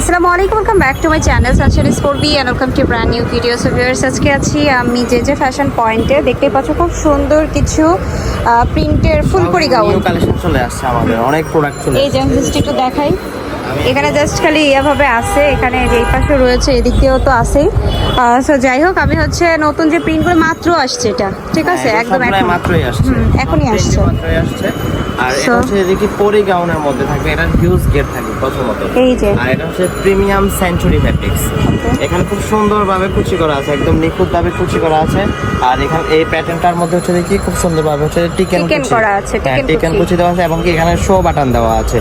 আসসালামু আলাইকুম welcome back to my channel স্কোরবি and welcome to brand new video so viewers আজকে আছি আমি যে যে ফ্যাশন পয়েন্টে দেখতে পাচ্ছ খুব সুন্দর কিছু প্রিন্টের ফুলকড়ি গাউন কালেকশন চলে আসছে আমাদের অনেক প্রোডাক্ট চলে এই যে একটু দেখাই। এখানে জাস্ট খালি ইয়াভাবে আছে এখানে যে এই পাশে রয়েছে এদিক দিয়েও তো আছেই সো যাই হোক আমি হচ্ছে নতুন যে প্রিন্টগুলো মাত্র আসছে এটা ঠিক আছে? হ্যাঁ, একদম এখন। মাত্রই আসছে। এখনই আসছে। আর এটা হচ্ছে এদিকে পরি গাউনের মধ্যে থাকবে এটা হিউজ গেট থাকবে। প্রথমত। এই যে। আর এটা হচ্ছে প্রিমিয়াম সেঞ্চুরি ফ্যাব্রিক্স এখানে খুব সুন্দরভাবে কুচি করা আছে একদম নিখুঁতভাবে কুচি করা আছে। আর এখানে এই প্যাটার্নটার মধ্যে হচ্ছে দেখি খুব সুন্দরভাবে হচ্ছে টিকেন করা আছে, হ্যাঁ টিকেন কুচি। কুচি দেওয়া আছে এবং কি এখানে শো বাটন দেওয়া আছে।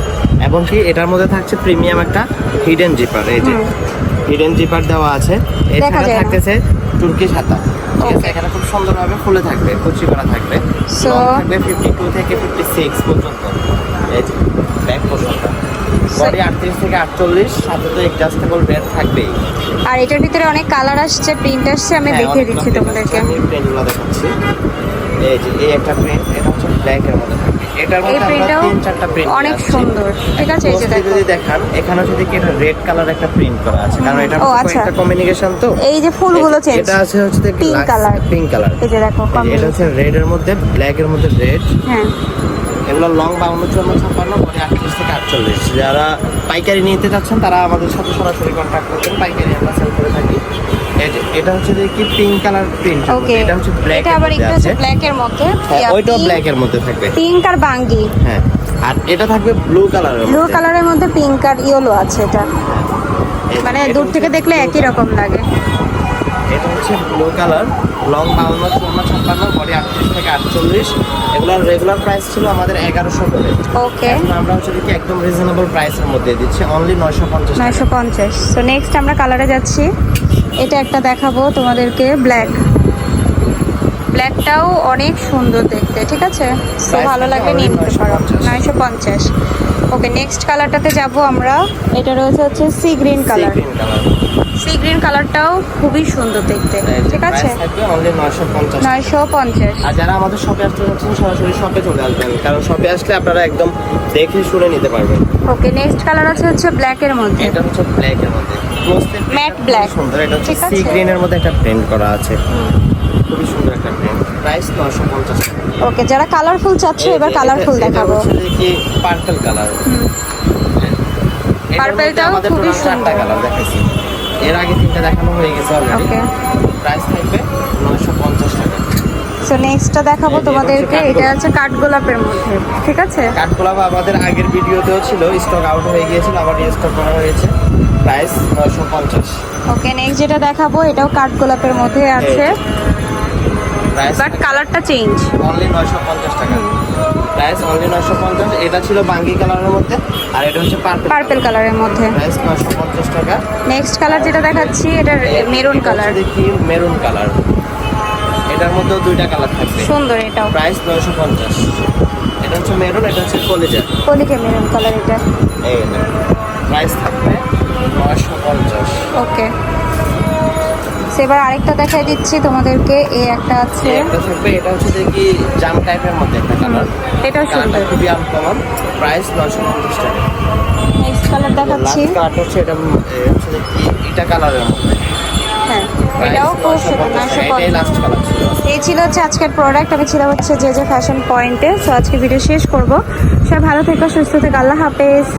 এবং কি এটার মধ্যে থাকছে প্রিমিয়াম একটা হিডেন জিপার এই যে। হিডেন জিপার দেওয়া আছে। এছাড়া থাকতেছে তুর্কি ছাতা এখানে খুব সুন্দরভাবে ফুলে থাকবে কুচি করা থাকবে। থাকবে ফিফটি টু থেকে ফিফটি সিক্স পর্যন্ত। এই যে পর্যন্ত বডি থেকে আটচল্লিশ সাথে তো অ্যাডজাস্টেবল বেড থাকবেই। আর এটার ভিতরে অনেক কালার আসছে প্রিন্ট আসছে আমি হ্যাঁ, দেখিয়ে দিচ্ছি তোমাদেরকে। আমি প্রিন্টগুলো দেখাচ্ছি। এই যে এই একটা প্রিন্ট এটা হচ্ছে ব্ল্যাকের মধ্যে থাকবে এটার মধ্যে আমরা প্রিন্টটাও তিন চারটা প্রিন্ট অনেক সুন্দর। ঠিক আছে এই যে দেখো যদি দেখান এখানে দেখি এটা রেড কালার একটা প্রিন্ট করা আছে কারণ এটা আচ্ছা। একটা কমিউনিকেশন তো। এই যে ফুলগুলো চেঞ্জ এটা আছে হচ্ছে। পিঙ্ক কালার এই যে দেখো এটা হচ্ছে রেড এর মধ্যে ব্ল্যাক এর মধ্যে রেড হ্যাঁ। এগুলো লং বাউন্ন চুয়ান্ন ছাপ্পান্ন পরে আটত্রিশ থেকে আটচল্লিশ যারা পাইকারি নিতে চাচ্ছেন তারা আমাদের সাথে সরাসরি কন্ট্যাক্ট করবেন পাইকারি আমরা সেল করে থাকি। এটা হচ্ছে যে কি পিঙ্ক কালার প্রিন্ট ওকে এটা হচ্ছে ব্ল্যাক এটা আবার একটু হচ্ছে ব্ল্যাক এর মধ্যে হ্যাঁ ওইটাও ব্ল্যাক এর মধ্যে থাকবে। পিঙ্ক আর বাঙ্গি। হ্যাঁ আর এটা থাকবে ব্লু কালারের ব্লু কালারের মধ্যে। পিঙ্ক আর ইয়েলো আছে এটা। এই যে, মানে দূর থেকে দেখলে একই রকম লাগে। এটা হচ্ছে ব্লু কালার লং বাউন্ন চুয়ান্ন ছাপ্পান্ন আটচল্লিশ এগুলোর রেগুলার প্রাইস ছিল আমাদের এগারোশো করে। ওকে আমরা হচ্ছে কি একদম রিজনেবল প্রাইসের মধ্যে দিচ্ছি অনলি নয়শো পঞ্চাশ নয়শো পঞ্চাশ। সো নেক্সট আমরা কালারে যাচ্ছি। এটা একটা দেখাবো তোমাদেরকে ব্ল্যাক ব্ল্যাকটাও অনেক সুন্দর দেখতে ঠিক আছে? সো ভালো লাগলে নিয়ে নিতে পারো। নয়শো পঞ্চাশ। ওকে নেক্সট কালারটাতে যাব আমরা। এটা রয়েছে হচ্ছে sea green colour green colour sea green কালারটাও খুবই সুন্দর দেখতে। ঠিক আছে? নয়শো পঞ্চাশ। আর যারা আমাদের শপে আসতে যাচ্ছেন সরাসরি শপে চলে আসবেন। কারণ শপে আসলে আপনারা একদম দেখে শুনে নিতে পারবেন। ওকে নেক্সট কালার আছে হচ্ছে ব্ল্যাকের মধ্যে। এটা হচ্ছে ব্ল্যাক এর মধ্যে। Closely print Matte টা খুবই black। সুন্দর। এটা হচ্ছে সি। গ্রিন এর মধ্যে একটা প্রিন্ট করা আছে। খুবই সুন্দর একটা প্রিন্ট প্রাইস নয়শো পঞ্চাশ। ওকে যারা কালারফুল চাচ্ছ এবার কালারফুল দেখাবো। কি পার্পল কালার Purple-টাও খুবই সুন্দর। কালার দেখাইছি। এর আগে তিনটা দেখানো হয়ে গেছে অলরেডি ওকে প্রাইস থাকবে নয়শো পঞ্চাশ টাকা। সো নেক্সটটা দেখাবো তোমাদেরকে। এটা কাঠগোলাপ। হচ্ছে কাঠগোলাপের মধ্যে ঠিক আছে? কাঠগোলাপ আমাদের আগের ভিডিওতেও ছিল স্টক আউট হয়ে গিয়েছিল আবার রিস্টক করা হয়েছে। প্রাইস নয়শো পঞ্চাশ। ওকে নেক্সট যেটা দেখাবো এটাও কাঠগোলাপের মধ্যে আছে। বাট কালারটা চেঞ্জ অনলি নয়শো পঞ্চাশ টাকা। প্রাইস অনলি নয়শো পঞ্চাশ। এটা ছিল বাঙ্গি কালারের মধ্যে আর এটা হচ্ছে পার্পল পার্পল কালারের মধ্যে। প্রাইস নয়শো পঞ্চাশ টাকা। নেক্সট কালার যেটা দেখাচ্ছি এটা মেরুন কালার দেখি মেরুন কালার এটার মধ্যেও দুইটা কালার থাকবে। সুন্দর এটাও। প্রাইস নয়শো পঞ্চাশ। এটা হচ্ছে মেরুন এটা হচ্ছে কলেজা। কলিকে মেরুন কালার এটা। এই এবার আরেকটা দেখাই দিচ্ছি তোমাদেরকে এই একটা আছে। একটা থাকবে এটা হচ্ছে দেখি জাম টাইপের মধ্যে একটা কালার কালারটা সুন্দর। খুবই আনকমন প্রাইস নয়শো পঞ্চাশ টাকা। নেক্সট কালার দেখাচ্ছি। কালার হচ্ছে এটা হচ্ছে দেখি এটা কালারের মধ্যে। হ্যাঁ এটাও খুব সুন্দর এই ছিল হচ্ছে আজকের প্রোডাক্ট আমি ছিলাম হচ্ছে যে যে ফ্যাশন পয়েন্টে সো আজকে ভিডিও শেষ করব। সবাই ভালো থেকো সুস্থ থেকো আল্লাহ হাফেজ।